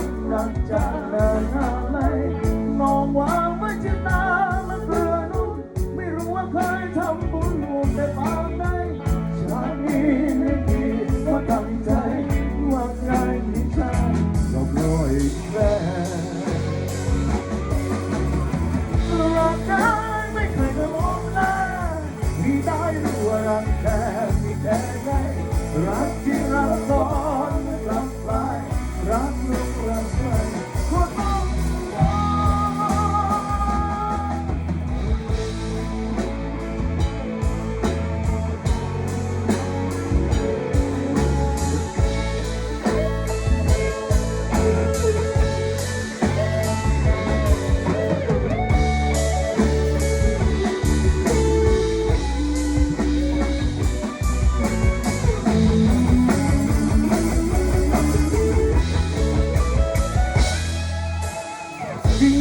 จ็บช้ำรักจากนานอะไรน้องว่าไม่ชิตามันเพื่อนุ่นไม่รู้ว่าเคยทำบุญรวมแต่ปางใดชาตินี้ไม่ดีก็ตั้งใจว่าใครที่ใช่ก็รอยแฟนรักกันไม่เคยจะมองหน้ามีได้รู้ว่ารักแค่มีแค่ไห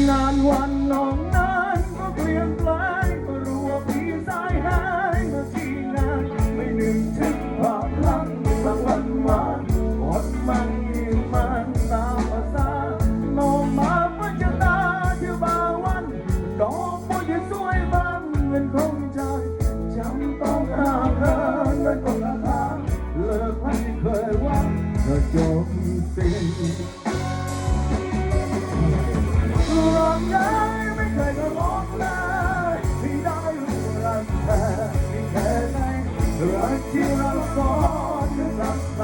นานวันน้องนานก็เปลี่ยนแปลงก็รู้ว่าพี่สายหายมาที่งานไม่นึกถึงความรักกลางวันวานอดมันยืนมันตามภาษาน้องมาเพื่อจะตาที่บาวันดอกบัวที่สวยบางเงินคงใจจำต้องอาเคินและต้องอาคาเลิกไม่เคยหวังก็จบสิ้น ใยไม่เคยจะมองเลยที่ได้รู้รักเธอมีแค่ไนรักที่เราสองคืรักใค